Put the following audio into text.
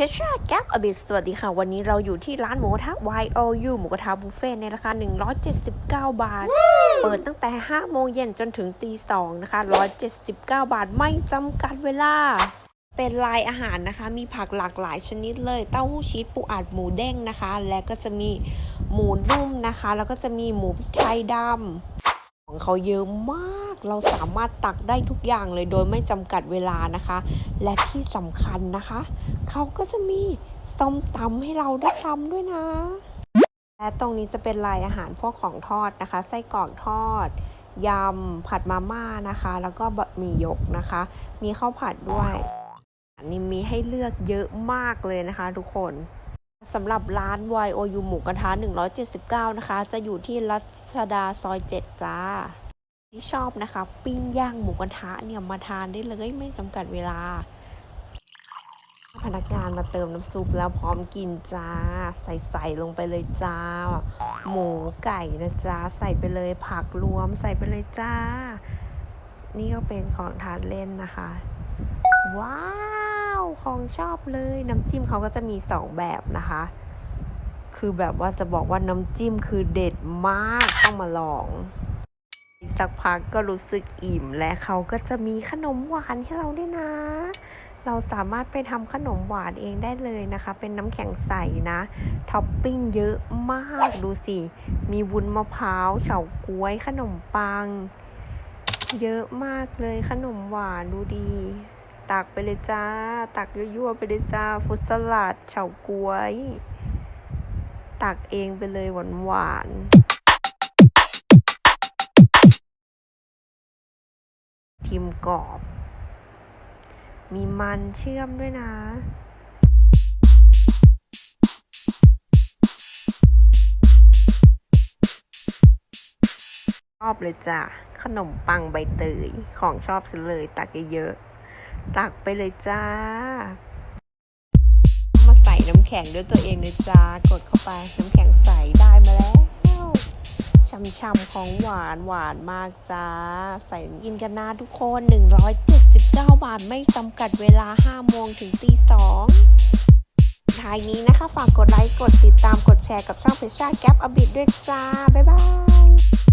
เพชรชาแก๊ปอบิสสวัสดีค่ะ วันนี้เราอยู่ที่ร้านหมูกระทะ YOU หมูกระทะบุฟเฟ่ต์ในราคา 179 บาท เปิดตั้งแต่ 5 โมงเย็นจนถึงตี 2 นะคะ 179 บาทไม่จำกัดเวลา เป็นลายอาหารนะคะ มีผักหลากหลายชนิดเลย เต้าหู้ชีสปูอัดหมูเด้งนะคะ และก็จะมีหมูนุ่มนะคะ แล้วก็จะมีหมูพริกไทยดำ ของเขาเยอะมาก เราสามารถตักได้ทุกอย่างเลยโดยไม่จำกัดเวลานะคะ และที่สำคัญนะคะ เขาก็จะมีส้มตำให้เราได้ตำด้วยนะ และตรงนี้จะเป็นลายอาหารพวกของทอดนะคะ ไส้กรอกทอด ยำ ผัดมาม่านะคะ แล้วก็บะหมี่ยกนะคะ มีข้าวผัดด้วยอันนี้มีให้เลือกเยอะมากเลยนะคะทุกคน สำหรับร้าน YOU หมูกระทะ 179 นะคะ จะอยู่ที่รัชดาซอย 7 จ้า ที่ชอบนะคะ ปิ้งย่างหมูกระทะเนี่ยมาทานได้เลยไม่จำกัดเวลา พนักงานมาเติมน้ำซุปแล้วพร้อมกินจ้า ใส่ใส่ลงไปเลยจ้า หมูไก่นะจ้า ใส่ไปเลยผักรวมใส่ไปเลยจ้า นี่ก็เป็นของทานเล่นนะคะ ว้าาวของชอบเลยน้ำจิ้มเขาก็จะมีสองแบบนะคะ คือแบบว่าจะบอกว่าน้ำจิ้มคือเด็ดมากต้องมาลองสักพักก็รู้สึกอิ่มและเขาก็จะมีขนมหวานให้เราด้วยนะ เราสามารถไปทำขนมหวานเองได้เลยนะคะ เป็นน้ำแข็งใสนะท็อปปิ้งเยอะมากดูสิ มีวุ้นมะพร้าวเฉาก๊วยขนมปัง เยอะมากเลยขนมหวานดูดี ตักไปเลยจ้า ตักยั่วๆไปเลยจ้าฟุตสลัดเฉาก๊วย ตักเองไปเลยหวานๆพิมพ์กรอบ มีมันเชื่อมด้วยนะชอบเลยจ้ะ ขนมปังใบเตย ของชอบซะเลยตักเยอะๆ ตักไปเลยจ้า มาใส่น้ำแข็งด้วยตัวเองเลยจ้า กดเข้าไปน้ำแข็งใสได้มาแล้วช่ำๆของหวานหวานมากจ้า ใส่กินกันนะทุกคน 179 บาทไม่จำกัดเวลา 5 โมงถึงตี2ท้ายนี้นะคะ ฝากกดไลค์ กดติดตาม กดแชร์กับช่องเพชรชาแก๊ปอบิดด้วยจ้า บ๊ายบาย